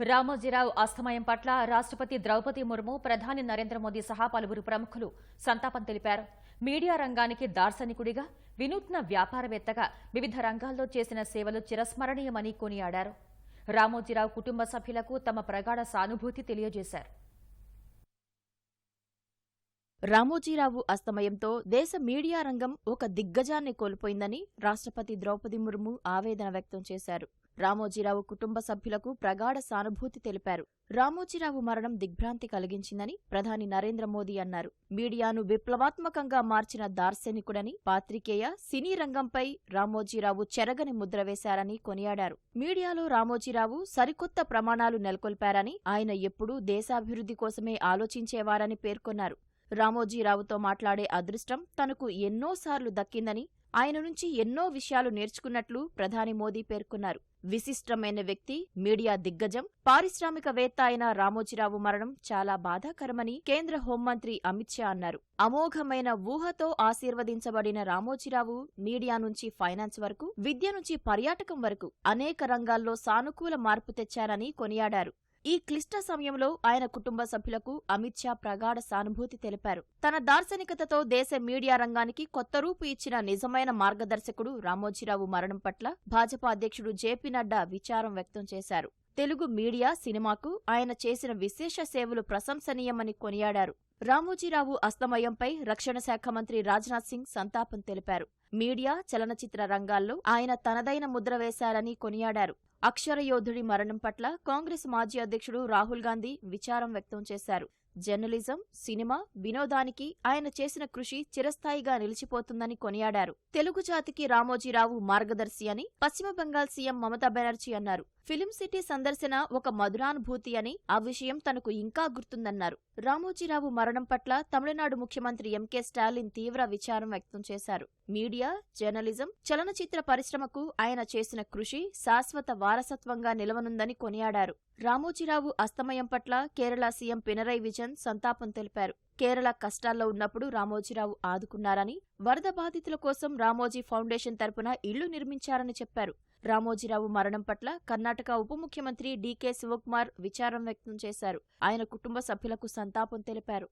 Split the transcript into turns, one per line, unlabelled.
రామోజీరావు అస్తమయం పట్ల రాష్ట్రపతి ద్రౌపది ముర్ము ప్రధాని నరేంద్ర మోదీ సహా పలువురు ప్రముఖులు సంతాపం తెలిపారు. మీడియా రంగానికి దార్శనికుడిగా వినూత్న వ్యాపారవేత్తగా వివిధ రంగాల్లో చేసిన సేవలు చిరస్మరణీయమని కొనియాడారు. రామోజీరావు కుటుంబ సభ్యులకు తమ ప్రగాఢ సానుభూతి తెలియజేశారు.
రామోజీరావు అస్తమయంతో దేశ మీడియా రంగం ఒక దిగ్గజాన్ని కోల్పోయిందని రాష్ట్రపతి ద్రౌపది ముర్ము ఆవేదన వ్యక్తం చేశారు. రామోజీరావు కుటుంబ సభ్యులకు ప్రగాఢ సానుభూతి తెలిపారు. రామోజీరావు మరణం దిగ్భ్రాంతి కలిగించిందని ప్రధాని నరేంద్ర మోదీ అన్నారు. మీడియాను విప్లవాత్మకంగా మార్చిన దార్శనికుడని పాత్రికేయ సినీ రంగంపై రామోజీరావు చెరగని ముద్ర వేశారని కొనియాడారు. మీడియాలో రామోజీరావు సరికొత్త ప్రమాణాలు నెలకొల్పారని ఆయన ఎప్పుడూ దేశాభివృద్ధి కోసమే ఆలోచించేవారని పేర్కొన్నారు. రామోజీరావుతో మాట్లాడే అదృష్టం తనకు ఎన్నోసార్లు దక్కిందని ఆయన నుంచి ఎన్నో విషయాలు నేర్చుకున్నట్లు ప్రధాని మోదీ పేర్కొన్నారు. విశిష్టమైన వ్యక్తి మీడియా దిగ్గజం పారిశ్రామికవేత్త అయిన రామోజీరావు మరణం చాలా బాధాకరమని కేంద్ర హోంమంత్రి అమిత్ షా అన్నారు. అమోఘమైన ఊహతో ఆశీర్వదించబడిన రామోజీరావు మీడియా నుంచి ఫైనాన్స్ వరకు విద్య నుంచి పర్యాటకం వరకు అనేక రంగాల్లో సానుకూల మార్పు తెచ్చారని కొనియాడారు. ఈ క్లిష్ట సమయంలో ఆయన కుటుంబ సభ్యులకు అమిత్ షా ప్రగాఢ సానుభూతి తెలిపారు. తన దార్శనికతతో దేశ మీడియా రంగానికి కొత్త రూపు ఇచ్చిన నిజమైన మార్గదర్శకుడు రామోజీరావు మరణం పట్ల భాజపా అధ్యక్షుడు జేపీ నడ్డా విచారం వ్యక్తం చేశారు. తెలుగు మీడియా సినిమాకు ఆయన చేసిన విశేష సేవలు ప్రశంసనీయమని కొనియాడారు. రామోజీరావు అస్తమయంపై రక్షణ శాఖ మంత్రి రాజ్నాథ్ సింగ్ సంతాపం తెలిపారు. మీడియా చలనచిత్ర రంగాల్లో ఆయన తనదైన ముద్ర వేశారని కొనియాడారు. అక్షర యోధుడి మరణం పట్ల కాంగ్రెస్ మాజీ అధ్యక్షుడు రాహుల్ గాంధీ విచారం వ్యక్తం చేశారు. జర్నలిజం సినిమా వినోదానికి ఆయన చేసిన కృషి చిరస్థాయిగా నిలిచిపోతుందని కొనియాడారు. తెలుగు జాతికి రామోజీరావు మార్గదర్శి అని పశ్చిమ బెంగాల్ సీఎం మమతా బెనర్జీ అన్నారు. ఫిలిం సిటీ సందర్శన ఒక మధురానుభూతి అని ఆ విషయం తనకు ఇంకా గుర్తుందన్నారు. రామోజీరావు మరణం పట్ల తమిళనాడు ముఖ్యమంత్రి ఎంకే స్టాలిన్ తీవ్ర విచారం వ్యక్తం చేశారు. మీడియా జర్నలిజం చలనచిత్ర పరిశ్రమకు ఆయన చేసిన కృషి శాశ్వత వారసత్వంగా నిలవనుందని కొనియాడారు. రామోజీరావు అస్తమయం పట్ల కేరళ సీఎం పినరై విజయన్ సంతాపం తెలిపారు. కేరళ కష్టాల్లో ఉన్నప్పుడు రామోజీరావు ఆదుకున్నారని వరద బాధితుల కోసం రామోజీ ఫౌండేషన్ తరపున ఇళ్ళు నిర్మించారని చెప్పారు. రామోజీరావు మరణం పట్ల కర్ణాటక ఉప ముఖ్యమంత్రి డీకే శివకుమార్ విచారం వ్యక్తం చేశారు. ఆయన కుటుంబ సభ్యులకు సంతాపం తెలిపారు.